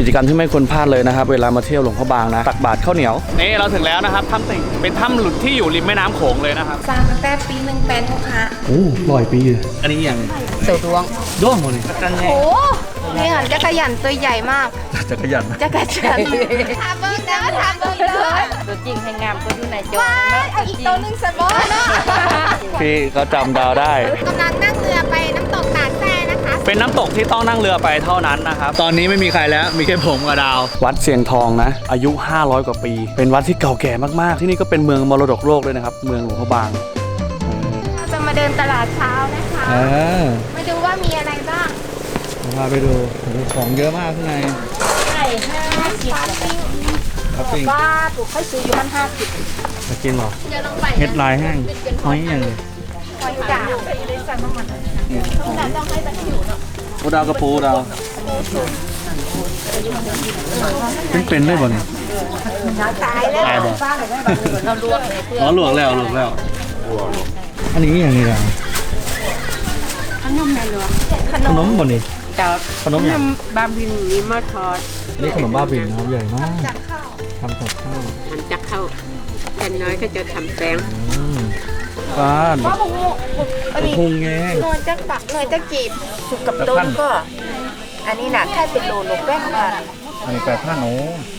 กิจกรรมที่ไม่ควรพลาดเลยนะครับ เวลามาเที่ยวหลวงพระบางนะ ตักบาตรข้าวเหนียว นี่เราถึงแล้วนะครับถ้ำติ่งเป็นถ้ำหลุดที่อยู่ริมแม่น้ำโขงเลยนะครับ สร้างตั้งแต่ปีหนึ่งแปดหกห้าโอ้ลอยปีอันนี้อย่างเสือดวงด้วงหมดเลยกันไงโอ้นี่ค่ะจักรยันตัวใหญ่มากจักรยานนะจักรจันทำเบิ้งนะทำเบิ้งเลยตัวจริงให้งามก็อยู่ในจอว้ายเอาอีกตัวหนึ่งสบอเนาะพี่เขาจำดาวได้กำลังนั่งเรือไปน้ำตกตาดแซ่นะคะ เป็นน้ำตกที่ต้องนั่งเรือไปเท่านั้นนะครับ ตอนนี้ไม่มีใครแล้วมีแค่ผมกับดาว วัดเสียงทองนะ อายุ 500 กว่าปี เป็นวัดที่เก่าแก่มากๆ ที่นี่ก็เป็นเมืองมรดกโลกเลยนะครับ เมืองหลวงพระบางเราจะมาเดินตลาดเช้านะคะอ่ามาดูว่ามีอะไรบ้างพาไปดูของเยอะมากข้างในไก่ห้าสิบปิ้งครับปิ้งบ้าปลูกข้าวซื้ออยู่มันห้าสิบจะกินหรอเดี๋ยวลงไปเฮ็ดลายแห้งหอยอย่างหอยกาบ ต้องให้ตะขิวเนาะโอดาวกระปูดาวเป็นเป็นได้บ่เนี่ยตายแล้วตายบ่เราลวกเลยอ๋อหลวกแล้วหลวกแล้วอันนี้อย่างนี้ล่ะขนมแม่ลวกขขนนมมบ่นี่เจ้าขนมอย่างบาบินมีมาทอดอันนี้ขนมบ้าบินนะครับใหญ่มากจากข้าวทำจากข้าวมันจะเข้าแต่น้อยก็จะทำแป้งอืม บ้านว่าผมอันนี้พุงแงงหน่วยจะปักหน่วยจะกีบสุกกับต้นก็ อันนี้น่ะแค่เป็นโลโลแป้งบาทอันนี้แปดพันโอ้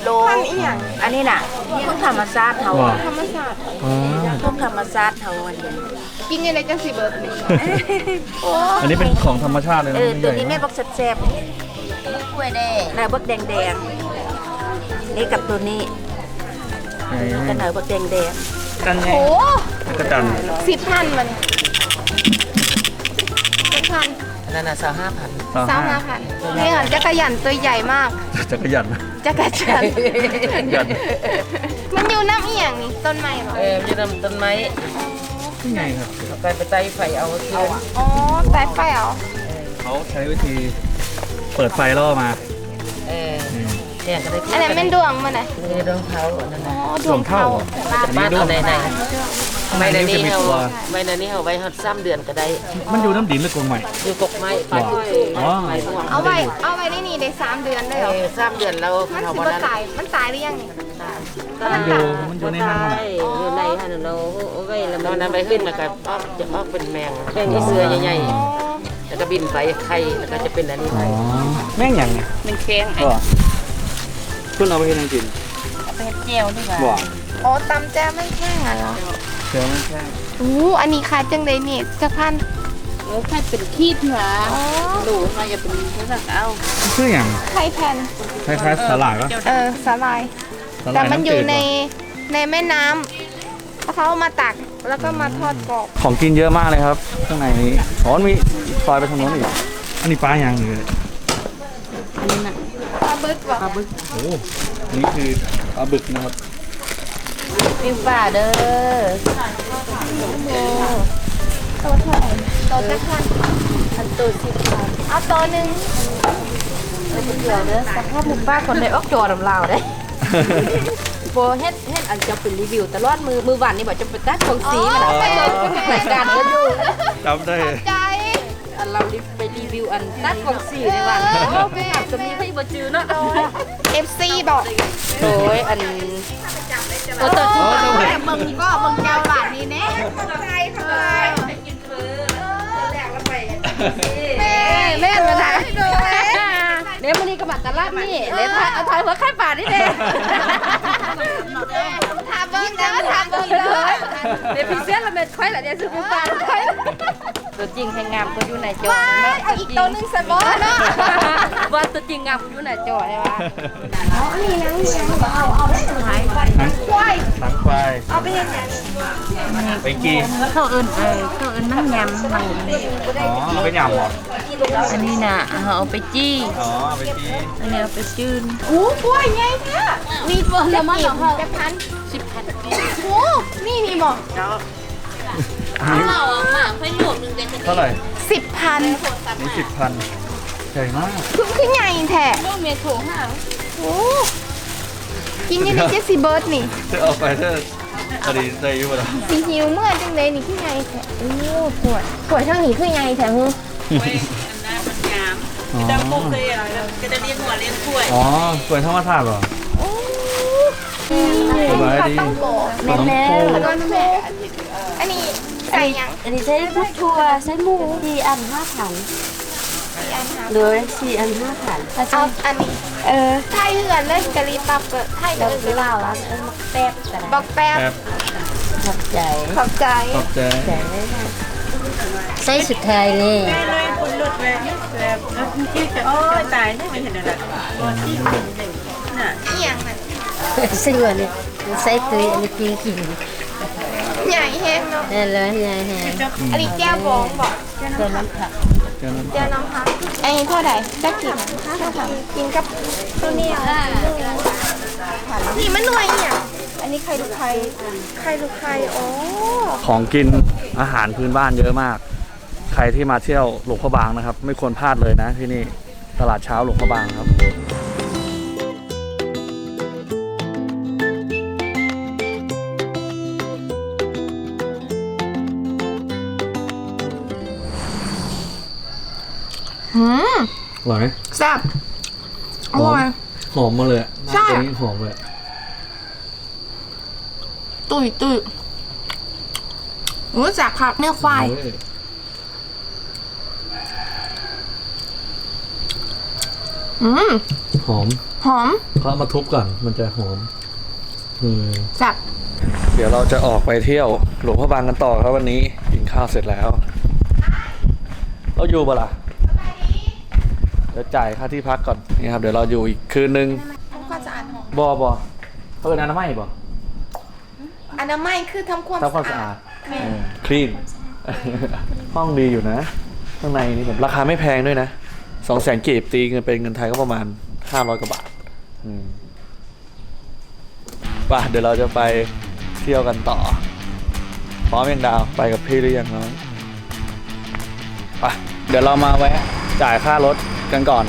โลพันอีหยังอันนี้น่ะพวกธรรมชาติเฮาว้าธรรมชาติอ่าพวกธรรมชาติเฮาอันนี้กินยังไงจังสิเบิร์ดนี่โอ้อันนี้เป็นของธรรมชาติเลยนะเออตัวนี้ใหแม่ญ่บอกแซ่บๆกล้วยแดงน่ะบักแดงๆนี่กับตัวนี้ใหญ่กันหน่อยบักแดง กันไงๆโอ้กระจันสิบพันมันสิบพันนั่นน่ะสาวห้าพันสามห้าพันนี่ค่ะจักรยันตัวใหญ่มาก จักรยานนะจักรจันทร์จักรยานมันอยู่น้ำอีหยังนี่ต้นไม้เหรอเออมีลำต้นไม้ที่ไงครับเอาไปไปไต่ไฟเอาเทียนอ๋อสายไฟเหรอเขาใช้วิธีเปิดไฟล่อมาเออ เนี่ยก็ได้อันนั้นเป็นดวงมันน่ะนี่ดวงเท้าอันนั้นอ๋อน่ะดวงเทาอันนี้บ้านด้วเอางไหนไหนข้างใบในในนี้จะนี้มีเอาตัวใบในนี้เอาไว้หัดซ้ำเดือนก็ได้ มันอยู่น้ำดินหรือกรงใหม่อยู่กกไม้ไปอ๋อไม้ม่วงเอาไว้เอาไว้ได้นี่ได้สามเดือนได้เอเหรออซ้ำเดือนเรามันเขาสิบ่บ่นั้นตายมันตายหรือยังนี่มันอยู่มันอยู่ในนั้นน่ะอยู่ในหันเราเอาไว้แล้วมันนั้นไปขึ้นแล้วก็ออกจะออกเป็นแมงแมงที่เสือใหญ่ๆแล้วก็บินไปไข่แล้วก็จะเป็นอันนี้อ๋ไปอแม่งอย่างไงมันแข็งไอ้ก็ เพิ่นเอาไปให้นางกินเป็นเจียวดีกว่าบ่อ๋อตำแจ้ไม่แค่งเหรอเชื่อไม่ใช่อู้อันนี้ขายจังเลยนี่จักพันเออไข่เป็นขี้เหรออ๋อหนูมาจะเป็นเท่าไหร่เอาชื่ออย่างไข่แผ่นคล้ายๆสาหร่ายปะเออสาลาย สาหแต่ร่ายมันน้ำอจืยู่ดในปะในแม่น้ำแล้วเขาเอามาตักแล้วก็มาทอดกรอบ ของกินเยอะมากเลยครับ ข้างในนี้อ๋อมีซอยไปทางโน้นอีกอันนี้ปลาอย่างเลยปลาบึกบอกโอ้อันนี้คือปลาบึกนะครับปิ้งปลาเด้อตัวเท่าไหร่ตัวจักพันอันตัวสิบบาทเอาตัวหนึ่งเดียวเด้อสภาพหมู่ป้าคนในออกจอดำลาวได้โบเฮ็ดเฮ็ดอันจะเป็นรีวิวตลอดมือมือวันนี่บอกจะเป็นตัดของสีมันไปเบิ่งรายการก็อยู่จำได้ ใจอันเราไปรี วิวอันตัดของสีในวันโอ้แม่จะมีให้บ่จือเนาะเอฟซีบอกโอ้ยอันโอ้ตัวโอ้จริงยมึงก็มึงเจ้าหลานนี่แน่ใช่ค่ะแม่แม่มาถ่ายให้ดูเลยเดี๋ยวมันนี่ก็มาตลาดนี่เดี๋ยวถ่ายเอาถ่ายหัวไข่ปลานี่เด้ทำเบิ้งนะทำเบิ้งเลยเดี๋ยวพี่เสื้อละเม็ดไข่ละเดี๋ยวซื้อปลาไข่ ตัวจริงให้งามก็อยู่ในจอว้ายเอาอีกตัวหนึงสบอเนาะว่าตัวจริงงามก็อยู่ในจอใช่ปะนี่นะนี่นะเอาเอาได้ไหมควายหนังควายเอาไปยังไงไปกีเข้าเอิญเออเข้าเอิญน้ำยำมันอ๋อเอาไปยำเหรออันนี้น่ะเอาไปจี้อ๋อเอาไปกีอันนี้เอาไปจืนโอ้กล้วยไงเนี่ยนี่ตัวละมันเหรอคะจะพันสิบพันโอ้นี่นี่บอก อันนี้เราอะมาให้รวมหนึ่งเดือนเท่าไหร่สิบพันนี่สิบพันใหญ่มากคือคือใหญ่แท้ลูกเมโถห้าโอ้กินยังไงเจสซี่เบิร์ดนี่เธอเอาไปเธออดีใจอยู่ปะล่ะสีหิวเมื่อจังเลยนี่คือไงแท้โอ้ปวดปวดทางนี้คือไงแท้ฮึออ๋อจะปลูกเลยอะไรก็จะเลี้ยงหัวเลี้ยงกล้วยอ๋อสวยธรรมชาติเหรอสบายดีแม่แม่แล้วก็แม่อันนี้ ใส่ยังอันนี้ใช้พุททัวร์ใช้หมูสี่อันห้าพันเลยสี่อันห้าพันเอาอันนี้เออไทยเหือนเลยกะลีปับก็ไทยเราเลยไปเล่าร้านเออมักแป๊บกันบอกแป๊บแป๊บขอบใจขอบใจขอบใจใจเลยนะใส่สุดท้ายนี่เลยคุณหลุดเลยแบบโอ้ยตายนี่ไม่เห็นอะไรรถที่น่ะ เอียงน่ะซึ่งวันนี้ใส่ตุยอันนี้กินกิน ใหญ่แห้งเนาะ นั่นเลยไงฮะอันนี้แก้วบองบอกเจอน้ำผักเจอนั้นเจ้าน้องคะอันนี้เท่าไหร่จะกินกินกับตัวเนี้อะนี่มันหน่วยเนี่ย อันนี้ไข่ลูกไข่ไข่ลูกไข่โอ้ของกินอาหารพื้นบ้านเยอะมาก ใครที่มาเที่ยวหลวงพระบางนะครับ ไม่ควรพลาดเลยนะที่นี่ตลาดเช้าหลวงพระบางครับ ร่อยไหมแซ่บอร่อย หอมมาเลยอะใช่ตัวนี้หอมเลยตุยตุยโอ้จากผักเนื้อควายเฮ้ยอืม หอมหอมเขาเอามาทุบก่อนมันจะหอมอืม แซ่บ เดี๋ยวเราจะออกไปเที่ยวหลวงพระบางกันต่อครับวันนี้กินข้าวเสร็จแล้ว เราอยู่ปะล่ะเดี๋ยวจ่ายค่าที่พักก่อนนี่ครับเดี๋ยวเราอยู่อีกคืนนึงทำความสะอาดหอมบอบอเปิดอนามัยบออนามัยคือทำความทำความสะอาดคลีนห้องดีอยู่นะ ข้างในนี่แบบราคาไม่แพงด้วยนะสองแสนเก็บตีเงินเป็นเงินไทยก็ประมาณห้าร้อยกว่าบาทอืมป่ะเดี๋ยวเราจะไปเที่ยวกันต่อ พร้อมยังดาวไปกับพี่หรือยังน้องไปเดี๋ยวเรามาแวะจ่ายค่ารถ กันก่อน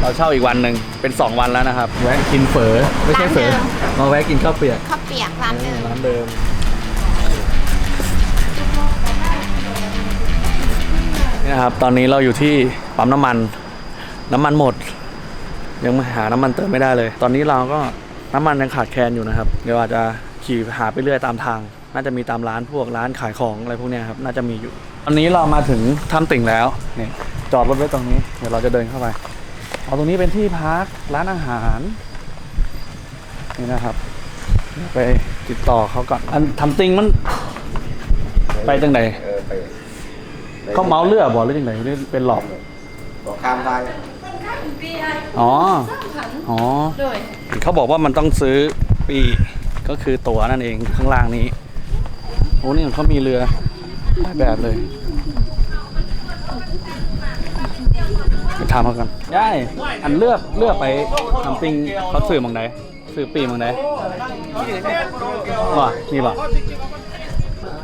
เราเช่าอีกวันหนึ่งเป็น 2 วันแล้วนะครับ แวะกินเฝอไม่ใช่เฝอมาแวะกินข้าวเปียกข้าวเปียกร้านเดิมร้านเดิมนี่นะครับตอนนี้เราอยู่ที่ปั๊มน้ำมัน น้ำมันหมด ยังหาน้ำมันเติมไม่ได้เลย ตอนนี้เราก็น้ำมันยังขาดแคลนอยู่นะครับ เดี๋ยวอาจจะขี่หาไปเรื่อยตามทาง น่าจะมีตามร้านพวกร้านขายของอะไรพวกเนี้ยครับน่าจะมีอยู่ตอนนี้เรามาถึงถ้ำติ่งแล้วนี่ จอดรถไว้ตรงนี้ เดี๋ยวเราจะเดินเข้าไป เอาตรงนี้เป็นที่พักร้านอาหาร นี่นะครับเดี๋ยวไปติดต่อเขาก่อน อันทำติงมันไปจังไหนเขาเมาเรือบ่หรือจังไหนหรือเป็นหลอกข้ามไปอ๋ออ๋อเขาบอกว่ามันต้องซื้อปีก็คือตั๋วนั่นเองข้างล่างนี้ โอ้นี่เขามีเรือหลายแบบเลยไป ถามเขากันได้อันเลือกเลือกไปทำติงเขาซื้อหมองไหนซื้อปีหมองไหนว่านี่ป่ะ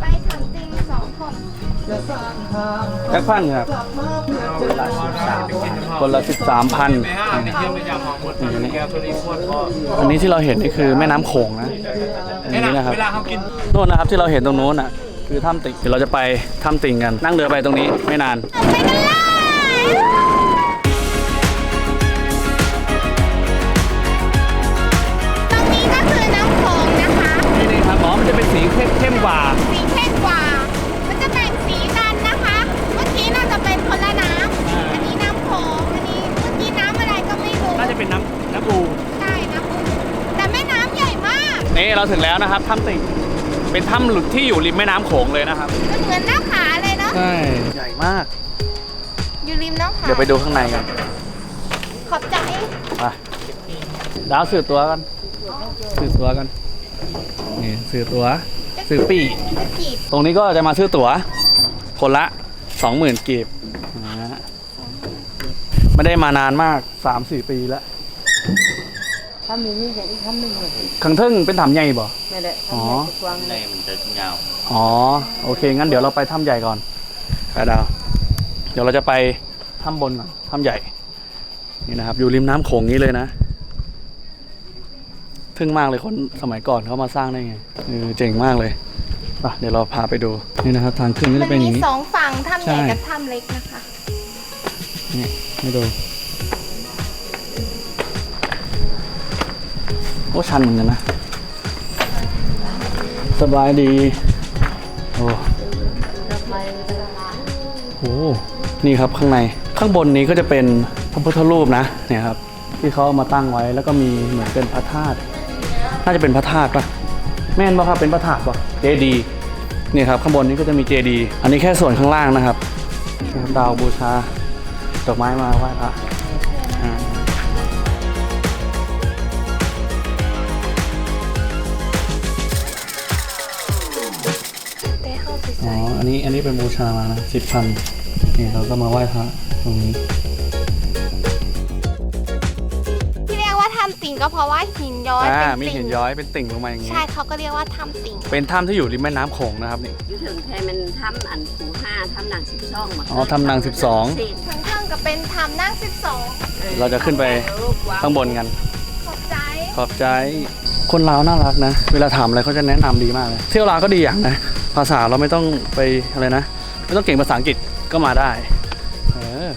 ไปทำติงสองคนแจ็คพันครับคนละสิบสามพันอันนี้ที่เราเห็นนี่คือแม่น้ำโขงนะอันนี้นะครับโน่นนะครับที่เราเห็นตรงโน้นอะคือถ้ำติ่งเดี๋ยวเราจะไปถ้ำติ่งกัน นั่งเรือไปตรงนี้ไม่นานไปกันเลย เป็นสีเข้มเข้มกว่า สีเข้มกว่า มันจะแบ่งสีกันนะคะ เมื่อกี้น่าจะเป็นคนละน้ำอันนี้น้ำโขงอันนี้เมื่อกี้น้ำอะไรก็ไม่รู้น่าจะเป็นน้ำน้ำปูใช่น้ำพุแต่แม่น้ำใหญ่มาก นี่เราถึงแล้วนะครับถ้ำติ่งเป็นถ้ำหลุดที่อยู่ริมแม่น้ำโขงเลยนะครับมันเหมือนหน้าผาเลยเนาะใช่ใหญ่มาก อยู่ริมหน้าผาเดี๋ยวไปดูข้างในกันขอบใจไปดาวสื่อตัวกันสื่อตัวกันนี่สื่อตัว สื่อปีจะกีบตรงนี้ก็จะมาซื้อตั๋ว คนละสองหมื่นกีบนะฮะไม่ได้มานานมากสามสี่ปีแล้วถ้ามีนี่จะอีกคำหนึ่งเลยขังทึ่งเป็นถ้ำใหญ่บ่ไม่ได้อ๋อกว้างเลยอ๋อ โอเค งั้นเดี๋ยวเราไปถ้ำใหญ่ก่อนไปดาวเดี๋ยวเราจะไปถ้ำบนก่อนถ้ำใหญ่ นี่นะครับ อยู่ริมน้ำโขงนี้เลยนะ ทึ่งมากเลยคนสมัยก่อนเขามาสร้างได้ไงเออเจ๋งมากเลยป่ะเดี๋ยวเราพาไปดูนี่นะครับทางขึ้นนี่เป็นอย่างนี้ สองฝั่งถ้ำใหญ่กับถ้ำเล็กนะคะ นี่ให้ดูโอ้ชันเหมือนกันนะ สบายดี โอ้โหนี่ครับข้างในข้างบนนี้ก็จะเป็นพระพุทธรูปนะเนี่ยครับ ที่เขาเอามาตั้งไว้แล้วก็มีเหมือนเป็นพระธาตุาจะเป็นพระธาตุปะแม่นปะครับเป็นพระธาตุปะเจดีย์นี่ครับข้างบนนี้ก็จะมีเจดีย์อันนี้แค่ส่วนข้างล่างนะครับนี่ครับดาวบูชาดอกไม้มาไหว้พระอ่าอ๋ออันนี้อันนี้เป็นบูชามานะสิบพันนี่เราก็มาไหว้พระตรงนี้ ก็เพราะว่าหินย้อยอ่าเป็นมีติ่งหินย้อยเป็นติ่งลงมาอย่างนี้ ใช่เขาก็เรียกว่าถ้ำติ่งเป็นถ้ำที่อยู่ริมแม่น้ำโขงนะครับนี่ อยู่ถึงไทยมันทำอันผูห้าทำหนังสิบช่องมาอ๋อทำหนัง12ทั้งเครื่องก็เป็นถ้ำนั่ง 12 เราจะขึ้นไปข้างบนกัน ขอบใจ ขอบใจ คนลาวน่ารักนะ เวลาถามอะไรเขาจะแนะนำดีมากเลย เที่ยวลาวก็ดีอย่างนะ ภาษาเราไม่ต้องไปอะไรนะ ไม่ต้องเก่งภาษาอังกฤษก็มาได้ เออ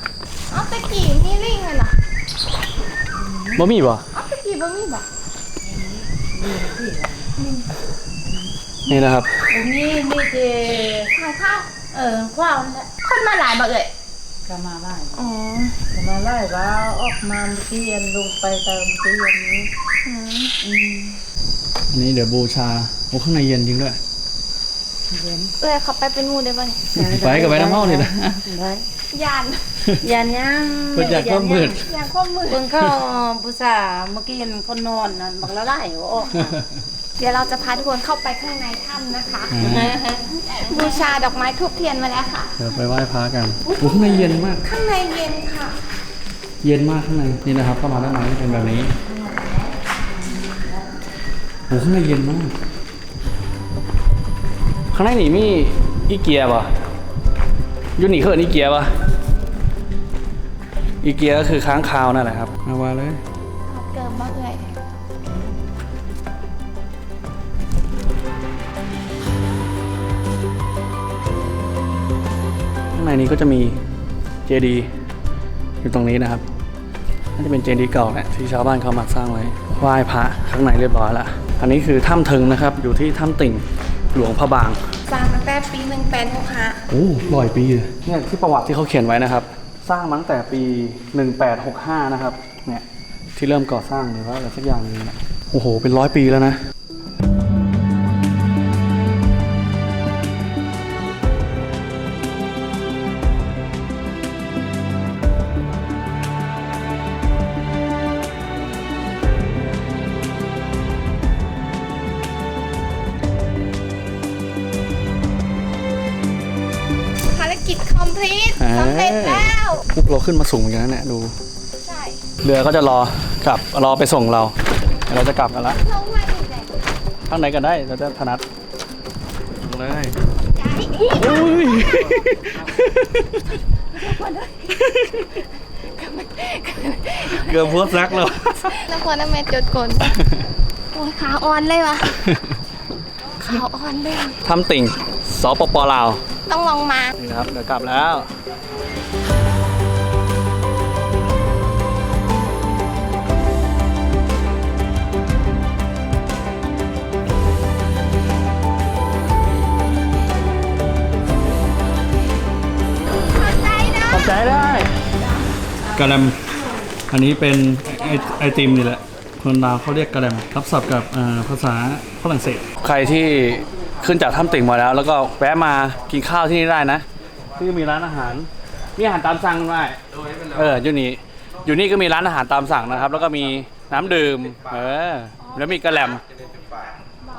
เอาตะกี้นี่ลิงเลยนะบ่มีบ่เอาตะกี้ บ่มีบ่นี่นะครับนี่นี่เจถ่ายข้าวเออว้าวนั่นแหละคนมาหลายบ่เอ่ยก็มาไล่อ๋อก็มาไล่ว้าวออกมาเตียนลงไปเติมเตียนนี้อันนี้เดี๋ยวบูชาโอ้ข้างในเย็นจริงด้วยเอ่ยเขาไปเป็นหมูได้บ่นี่ไปกับไปน้ำเมานี่นะได้ยาน ยันยังเพิ่นอยากก็มืดยานความมือเพิ่งเข้าผู้สาวเมื่อกี้เห็นคนนอนนั่นบักละไล่หัวออกมาเดี๋ยวเราจะพาทุกคนเข้าไปข้างในถ้ำนะคะอ่าบูชาดอกไม้ทูบเทียนมาแล้วค่ะ เดี๋ยวไปไหว้พระกันโอ้ข้างในเย็นมาก ข้างในเย็นค่ะ เย็นมากข้างในนี่นะครับเข้ามาด้านในเป็นแบบนี้โอ้ข้างในเย็นมาก ข้างในนี่มีอีเกียป่ะยูนี่เขินอีเกียป่ะ อีเกียก็คือค้างคาวนั่นแหละครับเอาว่าเลยขอบเกิมมากเลยข้างในนี้ก็จะมีเจดีย์อยู่ตรงนี้นะครับน่าจะเป็นเจดีย์เก่าแหละที่ชาวบ้านเขามาสร้างไว้ไหว้พระข้างในเรียบร้อยแล้วอันนี้คือถ้ำถึงนะครับ อยู่ที่ถ้ำติ่งหลวงพระบางสร้างตั้งแต่ปีหนึ่งแปดหกห้าโอ้ร้อยปีเลยเนี่ยที่ประวัติที่เขาเขียนไว้นะครับ สร้างมาตั้งแต่ปี 1865 นะครับ เนี่ย ที่เริ่มก่อสร้างหรือว่าอะไรสักอย่างนึงนะโอ้โห เป็นร้อยปีแล้วนะ ขึ้นมาสูงเหมือนกันนะเนี่ยดู ใช่เรือก็จะรอกลับรอไปส่งเราเดี๋ยวเราจะกลับกันละลงมาอีกแล้วข้างไหนกันได้เราจะถนัดเลยใจอุ้ยเกือบพวกซักแล้วแล้วคนนั้นแม่จดกลโอ้ยขาอ่อนเลยวะขาอ่อนเลยทำติ่งสปปลาว ต้องลองมานี่นะครับเดี๋ยวกลับแล้ว นะขอบใจได้กระแลมอันนี้เป็นไอไอติมนี่แหละ คนลาวเขาเรียกกระแลมรับศัพท์กับอ่าภาษาฝรั่งเศส ใครที่ขึ้นจากถ้ำติ่งมาแล้ว แล้วก็แวะมากินข้าวที่นี่ได้นะ ที่มีร้านอาหาร มีอาหารตามสั่งด้วยเอออยู่นี่อยู่นี่ก็มีร้านอาหารตามสั่งนะครับ แล้วก็มีน้ำดื่ม เออ แล้วมีกระแลม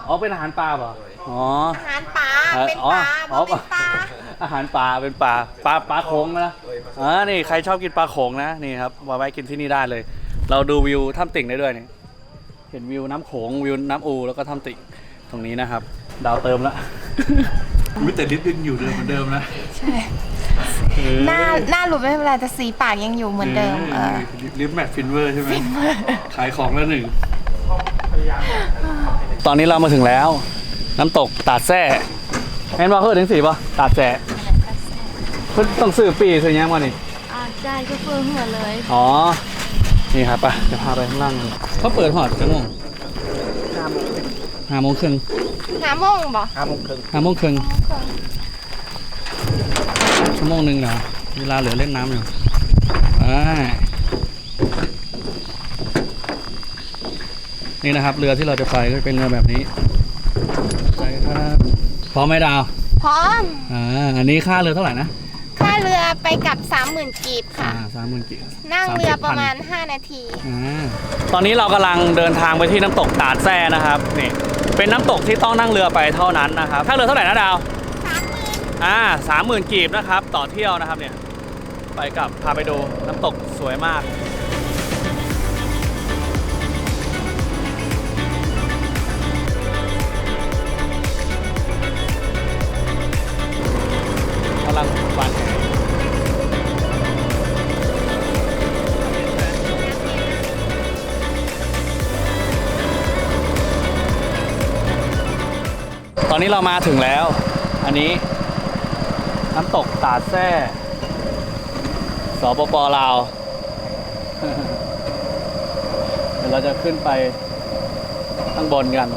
อ๋อเป็นอาหารปลาเปล่ะอ๋อ อาหารปลาเอ่อเป็นอ๋อปลาอ๋อบ่เป็นปลา อาหารปลาเป็นปลาปลาปลาโขงนะอ่านี่ใครชอบกินปลาโขงนะนี่ครับมาไว้กินที่นี่ได้เลย เราดูวิวถ้ำติ่งได้ด้วยนี่เห็นวิวน้ำโขงวิวน้ำอูแล้วก็ถ้ำติ่งตรงนี้นะครับ ดาวเติมละวิแต่ลิฟต์ยังอยู่เดิมเหมือนเดิมนะใช่หน้าหน้าหลุดไม่เป็นไรแต่สีปากยังอยู่เหมือนเดิมเออลิฟต์แมทฟินเวอร์ใช่ไหมขายของแล้วหนึ่งตอนนี้เรามาถึงแล้ว น้ำตกตาดแซ่ เห็นว่าเขาถึงสีป่ะตาดแซ่เพิ่นต้องซื้อปีซื้อยังมานี่ อ่าใจก็เฟื่องหัวเลยอ๋อ นี่ครับไปจะพาไปข้างล่างกันเขาเปิดหอดกันงห้าโมงครึ่งหาโมงบ่ห้าโมงครึ่งห้าโมงครึ่งชั่วโมงหนึ่งเหรอเวลาเหลือเล่นน้ำอยู่อ่านี่นะครับ เรือที่เราจะไปก็เป็นเรือแบบนี้ไปครับ พร้อมไหมดาว พร้อม อ่า อันนี้ค่าเรือเท่าไหร่นะ ค่าเรือไปกลับ 30,000กีบอ่าค่ะสามหมื่นกี่นั่งเรือประมาณ 5 นาที อ่า ตอนนี้เรากำลังเดินทางไปที่น้ำตกตาดแซ่นะครับนี่เป็นน้ำตกที่ต้องนั่งเรือไปเท่านั้นนะครับค่าเรือเท่าไหร่นะดาว อ่าสามหมื่นกีบนะครับ ต่อเที่ยวนะครับเนี่ย ไปกลับพาไปดูน้ำตกสวยมากก นี้เรามาถึงแล้ว อันนี้น้ำตกตาดแซ่สปปลาว เดี๋ยวเราจะขึ้นไปข้างบนกัน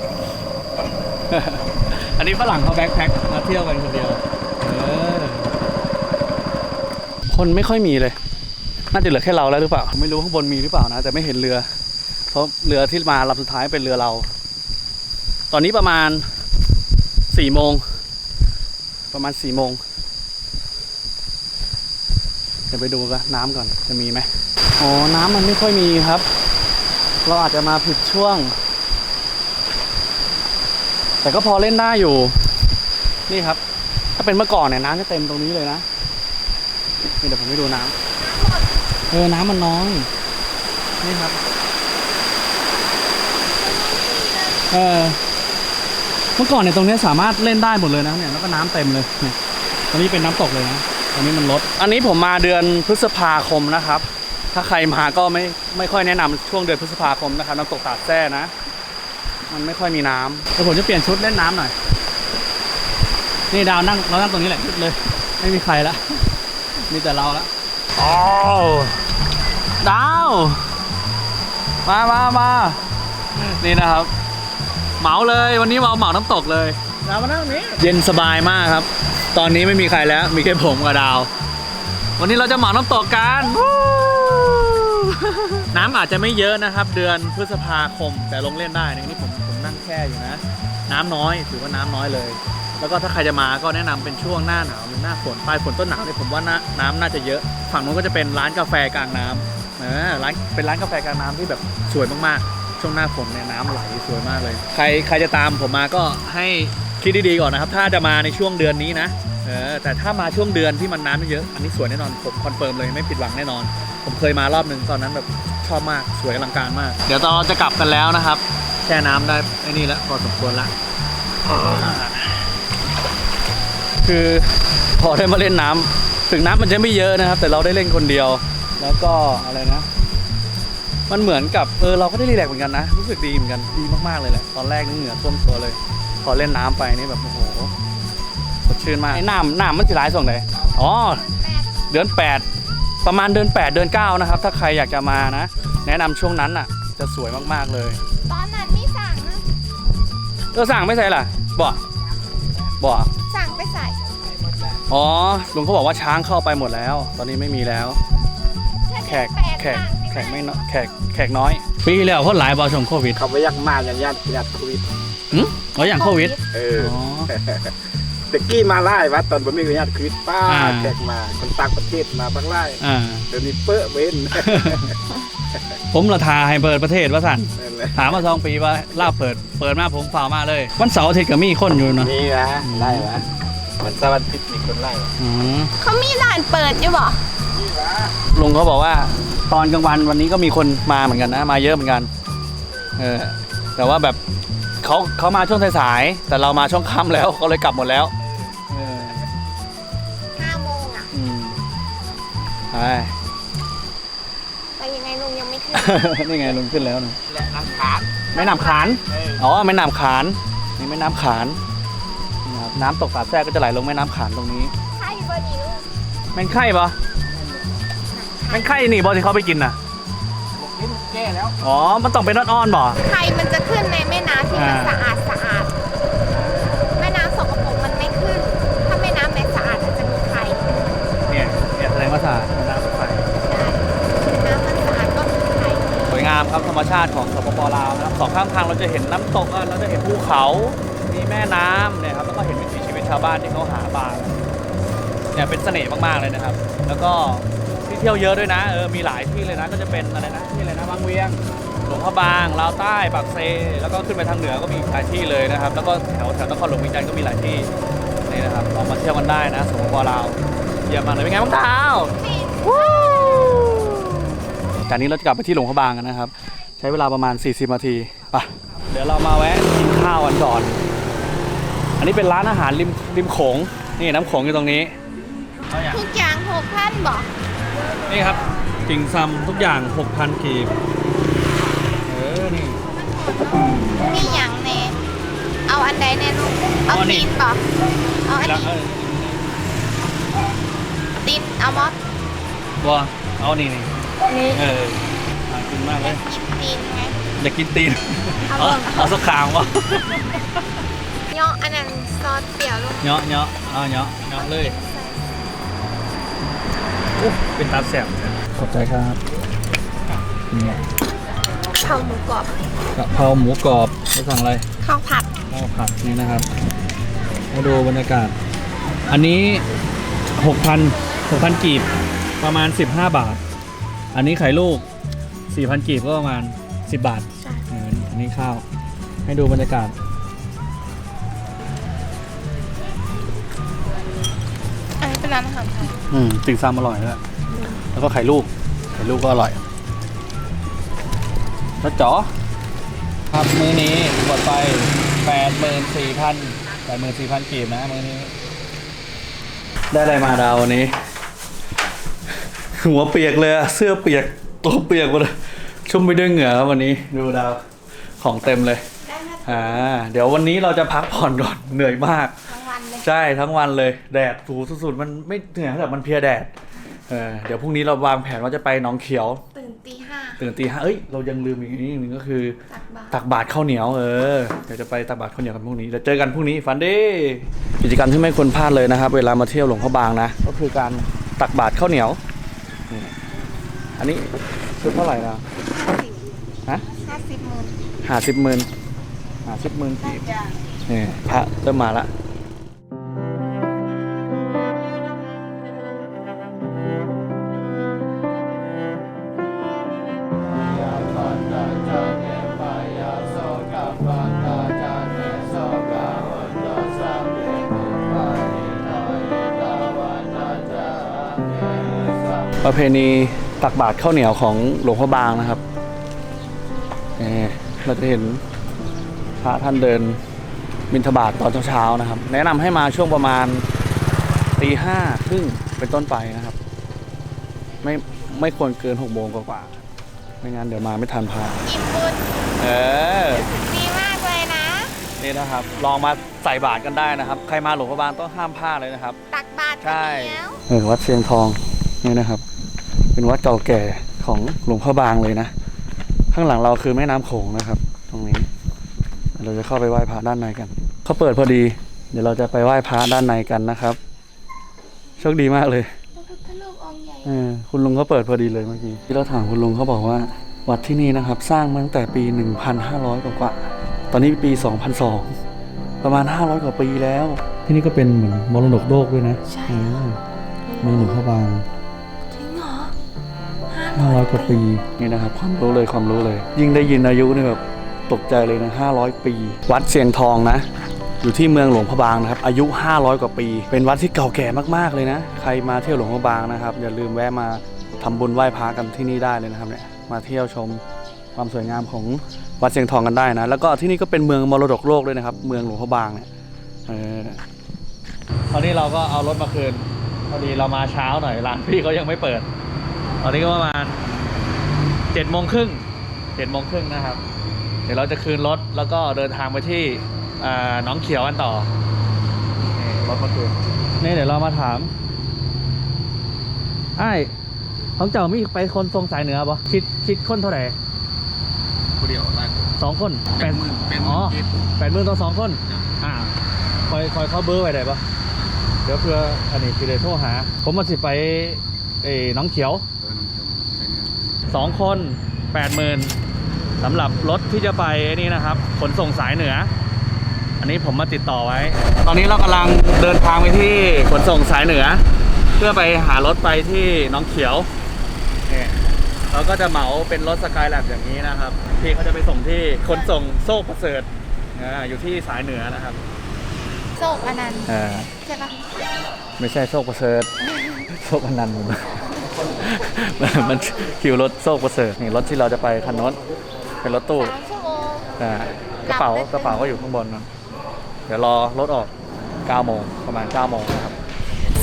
อันนี้ฝรั่งเขาแบ็คแพ็คมาเที่ยวกันคนเดียวคนไม่ค่อยมีเลย น่าจะเหลือแค่เราแล้วหรือเปล่า ไม่รู้ข้างบนมีหรือเปล่านะ แต่ไม่เห็นเรือ เพราะเรือที่มาลำสุดท้ายเป็นเรือเรา ตอนนี้ประมาณ สี่โมง ประมาณสี่โมงเดี๋ยวไปดูกันน้ำก่อนจะมีไหมอ๋อ น้ำมันไม่ค่อยมีครับ เราอาจจะมาผิดช่วง แต่ก็พอเล่นได้อยู่ นี่ครับ ถ้าเป็นเมื่อก่อนเนี่ยน้ำจะเต็มตรงนี้เลยนะนี่เดี๋ยวผมไปดูน้ำเออ น้ำมันน้อย นี่ครับ เออ เมื่อก่อนเนี่ยตรงเนี้ยสามารถเล่นได้หมดเลยนะเนี่ยแล้วก็น้ำเต็มเลยเนี่ยตอนนี้เป็นน้ำตกเลยนะตอนนี้มันลด อันนี้ผมมาเดือนพฤษภาคมนะครับ ถ้าใครมาก็ไม่ไม่ค่อยแนะนำช่วงเดือนพฤษภาคมนะครับน้ำตกตาดแซ่นะ มันไม่ค่อยมีน้ำเดี๋ยวผมจะเปลี่ยนชุดเล่นน้ำหน่อยนี่ดาวนั่งเรานั่งตรงนี้แหละเลย ไม่มีใครละมีแต่เราละอ๋อดาว มามามานี่นะครับ เหมาเลยวันนี้เราเหมาน้ำตกเลยดาวมานั่งนี้เย็นสบายมากครับ ตอนนี้ไม่มีใครแล้ว มีแค่ผมกับดาว วันนี้เราจะเหมาน้ำตกกันวู้น้ำอาจจะไม่เยอะนะครับ เดือนพฤษภาคมแต่ลงเล่นได้นะนี่ผมผมนั่งแช่อยู่นะ น้ำน้อยถือว่าน้ำน้อยเลย แล้วก็ถ้าใครจะมาก็แนะนำเป็นช่วงหน้าหนาวหรือหน้าฝนปลายฝนต้นหนาวเนี่ยผมว่าน้าน้ำน่าจะเยอะฝั่งนู้นก็จะเป็นร้านกาแฟกลางน้ำเออร้านเป็นร้านกาแฟกลางน้ำที่แบบสวยมากๆ ช่วงหน้าฝนเนี่ยน้ำไหลสวยมากเลย ใครใครจะตามผมมาก็ให้คิดดีๆก่อนนะครับ ถ้าจะมาในช่วงเดือนนี้นะเออแต่ถ้ามาช่วงเดือนที่มันน้ำไม่เยอะอันนี้สวยแน่นอนผมคอนเฟิร์มเลยไม่ผิดหวังแน่นอน ผมเคยมารอบหนึ่งตอนนั้นแบบชอบมากสวยอลังการมาก เดี๋ยวตอนเราจะกลับกันแล้วนะครับ แช่น้ำได้ไอ้นี่แล้วพอสมควรละคือพอได้มาเล่นน้ำถึงน้ำมันจะไม่เยอะนะครับ แต่เราได้เล่นคนเดียว แล้วก็อะไรนะ มันเหมือนกับเออเราก็ได้รีแลกซ์เหมือนกันนะ รู้สึกดีเหมือนกันดีมากๆเลยแหละตอนแรกนี่เหงื่อท่วมตัวเลย พอเล่นน้ำไปนี่แบบโอ้โหสดชื่นมากไอ้น้ำน้ำมันสิร้ายส่งไหนอ๋อเดือน 8 ประมาณเดือน 8 เดือน 9 นะครับ ถ้าใครอยากจะมานะ แนะนำช่วงนั้นอะ จะสวยมากๆเลย ตอนนั้นมีสั่งนะเออสั่งไม่ใช่ล่ะบ่บ่สั่งไปใส่อ๋อลุงเขาบอกว่าช้างเข้าไปหมดแล้ว ตอนนี้ไม่มีแล้ว แขกแขกแขกไม่น้อยแขกแขกน้อย ปีที่แล้วคนหลายบอชมโควิดเขาไม่อยากมาอย่างญาติญาติโควิดหืมอ๋ออย่างโควิด เอออ๋อ แต่กี้มาไล่วัดตอนผมมีญาติโควิดป้าอ่า แขกมาคนต่างประเทศมาบ้างไล่อ่า เดี๋ยวนี้เปื้อเว้นผมละทาให้เปิดประเทศว่าสั่นนั่นแหละถามมาสองปีว่าลาบเปิด เปิดมาผมฝ่าวมาเลย วันเสาร์อาทิตย์ก็มีคนอยู่เนาะนี่นะไล่วะมันสวัสดิ์มีคนไล่วะอืมเขามีร้านเปิดอยู่บ่ลุงเขาบอกว่า ตอนกลางวันวันนี้ก็มีคนมาเหมือนกันนะ มาเยอะเหมือนกันเออแต่ว่าแบบเขาเขามาช่วงสายๆแต่เรามาช่วงค่ำแล้วเขาเลยกลับหมดแล้วเออ5โมงอะอืมไปแต่ยังไงลุงยังไม่ขึ้น นี่ไงลุงขึ้นแล้วนะแม่น้ำขานอ๋อแม่น้ำขานนี่แม่น้ำขานนะครับน้ำตกสาแทรกก็จะไหลลงแม่น้ำขานตรงนี้ ใช่บ่ดีลุงแม่นไข่ปะแม่นไข่นี่บอที่เขาไปกินน่ะอ๋อ มันต้องเป็นอ่อนๆบ่ไข่มันจะขึ้นในแม่น้ำที่มันอ่าสะอาดสะอาด แม่น้ำสกปรกมันไม่ขึ้น ถ้าแม่น้ำไหนสะอาดมันจะมีไข่เนี่ยเนี่ยแสดงว่าสะอาดน้ำใสใช่น้ำมันสะอาดก็มีไข่สวยงามครับธรรมชาติของสปปลาวนะครับสองข้างทางเราจะเห็นน้ำตกอะเราจะเห็นภูเขา มีแม่น้ำเนี่ยครับแล้วก็เห็นวิถีชีวิตชาวบ้านที่เขาหาปลากันเนี่ยเป็นเสน่ห์มากๆเลยนะครับ แล้วก็ ที่เที่ยวเยอะด้วยนะเออมีหลายที่เลยนะก็จะเป็นอะไรนะที่อะไรนะบางเวียงหลวงพระบางลาวใต้ปากเซ แล้วก็ขึ้นไปทางเหนือก็มีหลายที่เลยนะครับ แล้วก็แถวแถวนครหลวงเวียงจันทร์ก็มีหลายที่นี่นะครับลองมาเที่ยวกันได้นะสปปลาวเยี่ยมมากเลยเป็นไงบ้างดาวจากนี้เราจะกลับไปที่หลวงพระบางกันนะครับ ใช้เวลาประมาณ 40นาทีไปะเดี๋ยวเรามาแวะกินข้าวกันก่อน อันนี้เป็นร้านอาหารริมริมโขงนี่น้ำโขงอยู่ตรงนี้เอาอย่างทุกอย่างหกพันบอก นี่ครับติ่งซำทุกอย่าง 6,000กีบ เออ นี่ มีอย่างเนเอาอันใดแน่ลูก เอาเอาอันนี้ ตีนบอกเอาอันแล้วนี้เออตีนเอามอสบัวเอานี่นี่นี่เออน่ากินมากเลยตีนไง อยากกินตีน เอาเอาเบิ่งเอาสักขางวะย่ออันนั้นซอสเปรี้ยวลูกเนาะเนาะเอาเนาะเนาะเลย อุ๊ยเป็นตาแสบขอบใจครับเนี่ยเผาหมูกรอบกะเพราหมูกรอบจะสั่งอะไรข้าวผัดข้าวผัดนี่นะครับมาดูบรรยากาศ อันนี้6,000 6,000กีบประมาณ 15 บาท อันนี้ไข่ลูก 4,000กีบก็ประมาณ 10 บาทใช่เอออันนี้ข้าว ให้ดูบรรยากาศ ร้านอาหารไทยอืมติ่งซำอร่อยด้วยแล้วก็ไข่ลูก ไข่ลูกก็อร่อยแล้วจ๋อครับมื้อนี้หมดไปแปดหมื่นสี่พันแปดหมื่นสี่พันกีบนะมื้อนี้ ได้อะไรมาดาววันนี้ หัวเปียกเลยอะเสื้อเปียกตัวเปียกหมดเลยชุ่มไปด้วยเหงื่อครับวันนี้ ดูดาวของเต็มเลย อ่า เดี๋ยววันนี้เราจะพักผ่อนก่อนเหนื่อยมากทั้งวันเลย ใช่ทั้งวันเลย แดดถูสุดๆมันไม่เหนื่อยแต่มันเพลียแดดเออเดี๋ยวพรุ่งนี้เราวางแผนว่าจะไปหนองเขียว ตื่นตีห้าตื่นตีห้าเอ้ยเรายังลืมอีกนิดนึงก็คือ ตักบาตรตักบาตรข้าวเหนียวเออเดี๋ยวจะไปตักบาตรข้าวเหนียวกันพรุ่งนี้เดี๋ยวเจอกันพรุ่งนี้ฟันเด้กิจกรรมที่ไม่ควรพลาดเลยนะครับ เวลามาเที่ยวหลวงพระบางนะ ก็คือการตักบาตรข้าวเหนียวนี่อันนี้ชุดเท่าไหร่นะฮะห้าสิบหมื่นห้าสิบหมื่นห้าสิบหมื่นกีบนี่พระเริ่มมาละ ประเพณีตักบาตรข้าวเหนียวของหลวงพ่อบางนะครับนี่เราจะเห็นพระท่านเดินบิณฑบาตตอนเช้าๆนะครับ แนะนำให้มาช่วงประมาณตีห้าครึ่งเป็นต้นไปนะครับ ไม่ไม่ควรเกินหกโมงกว่าๆไม่งั้นเดี๋ยวมาไม่ทันพระอิ่มบุญเออดีมากเลยนะนี่นะครับ ลองมาใส่บาตรกันได้นะครับ ใครมาหลวงพ่อบางต้องห้ามพลาดเลยนะครับ ตักบาตรใช่ข้าวเหนียวเออวัดเชียงทองนี่นะครับ เป็นวัดเก่าแก่ของหลวงพ่อบางเลยนะ ข้างหลังเราคือแม่น้ำโขงนะครับ ตรงนี้ เราจะเข้าไปไหว้พระด้านในกันเขาเปิดพอดี เดี๋ยวเราจะไปไหว้พระด้านในกันนะครับ โชคดีมากเลยพระพุทธรูปองค์ใหญ่เออคุณลุงเขาเปิดพอดีเลยเมื่อกี้ที่เราถามคุณลุงเขาบอกว่า วัดที่นี่นะครับ สร้างมาตั้งแต่ปี 1,500 กว่ากว่าๆตอนนี้ปี 2002 ประมาณ 500 กว่าปีแล้ว ที่นี่ก็เป็นเหมือนมรดกโลกด้วยนะใช่เออเมืองหลวงพระบางจริงเหรอ 500กว่าปีนี่นะครับความรู้เลยความรู้เลย ยิ่งได้ยินอายุนี่แบบตกใจเลยนะ500 ปี วัดเสียงทองนะ อยู่ที่เมืองหลวงพระบางนะครับ อายุ 500 กว่าปี เป็นวัดที่เก่าแก่มากๆเลยนะ ใครมาเที่ยวหลวงพระบางนะครับ อย่าลืมแวะมาทำบุญไหว้พระกันที่นี่ได้เลยนะครับเนี่ยมาเที่ยวชมความสวยงามของวัดเสียงทองกันได้นะ แล้วก็ที่นี่ก็เป็นเมืองมรดกโลกด้วยนะครับ เมืองหลวงพระบางเนี่ยเออตอนนี้เราก็เอารถมาคืนพอดีเรามาเช้าหน่อยร้านพี่เขายังไม่เปิดต อนนี้ก็ประมาณเจ็ดโมงครึ่งเจ็ดโมงครึ่งนะครับ เดี๋ยวเราจะคืนรถแล้วก็เดินทางไปที่อ่าหน้องเขียวกันต่อนี่รถมาคืนนี่เดี๋ยวเรามาถามไอ้ายของเจ้ามีไปคนทรงสายเหนือปะคิดคิดคนเท่าไหร่ผู้เดียวได้สองคนแปดเป็นอ๋อแปดหมื่นต่อสองคน อ่าคอยคอยเข้าเบอร์ไว้ได้ปะเดี๋ยวเพื่ออันนี้คือเลยโทรหา ผมมาสิไปเอ้น้องเขียว สองคนแปดหมื่นสำหรับรถที่จะไปไอ้นี่นะครับ ขนส่งสายเหนือ อันนี้ผมมาติดต่อไว้ ตอนนี้เรากำลังเดินทางไปที่ขนส่งสายเหนือ เพื่อไปหารถไปที่น้องเขียวเนี่ยเราก็จะเหมาเป็นรถสกายแลบอย่างนี้นะครับพี่เขาจะไปส่งที่ขนส่งโซ่ประเสริฐอ่าอยู่ที่สายเหนือนะครับโศกอนันต์อ่าใช่ปะไม่ใช่โชคประเสริฐโชคอนันต์ มันคิวรถโชคประเสริฐนี่รถที่เราจะไปคันโน้นเป็นรถตู้สามชั่วโมงอ่ากระเป๋ากระเป๋าก็อยู่ข้างบนนะเดี๋ยวรอรถออก9โมงประมาณ9โมงนะครับ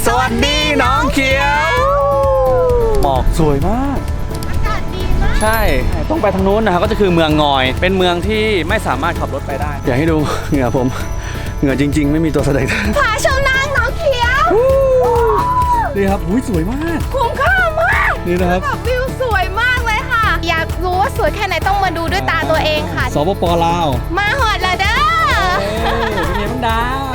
สวัสดีน้องเขียว หมอกสวยมาก อากาศดีมากใช่ ต้องไปทางนู้นนะครับก็จะคือเมืองงอย เป็นเมืองที่ไม่สามารถขับรถไปได้ อยากให้ดูเหงื่อผม เหงื่อจริง ๆ ไม่มีตัวแสดง ผาชมนางน้องเขียว นี่ครับอุ้ยสวยมาก คุ้มค่ามาก นี่นะครับแบบวิวสวยมากเลยค่ะ อยากรู้ว่าสวยแค่ไหนต้องมาดูด้วยตาตัวเองค่ะ สปปลาวมาหอดและเด้อ เอ้ยเป็นไงบ้างดาว